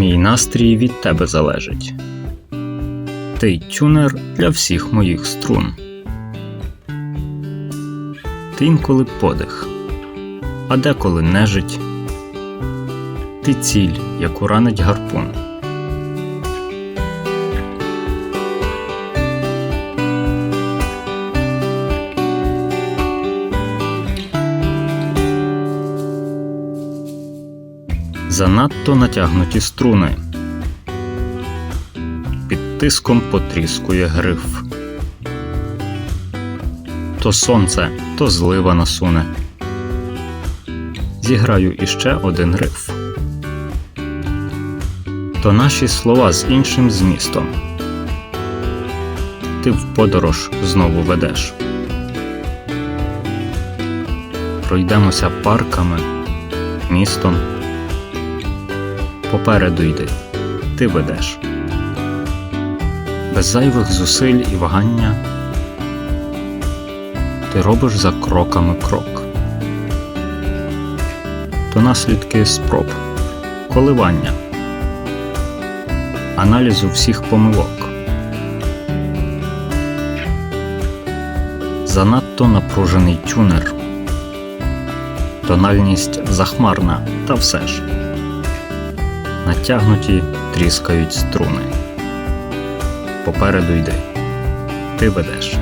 Мій настрій від тебе залежить. Ти тюнер для всіх моїх струн. Ти інколи подих, а деколи нежить. Ти ціль, яку ранить гарпун. Занадто натягнуті струни. Під тиском потріскує гриф. То сонце, то злива насуне. Зіграю іще один риф. То наші слова з іншим змістом. Ти в подорож знову ведеш. Пройдемося парками, містом. Попереду йди, ти ведеш. Без зайвих зусиль і вагання ти робиш за кроками крок. То наслідки спроб, коливання, аналізу всіх помилок. Занадто напружений тюнер, тональність захмарна, та все ж натягнуті тріскають струни. Попереду йди, ти ведеш.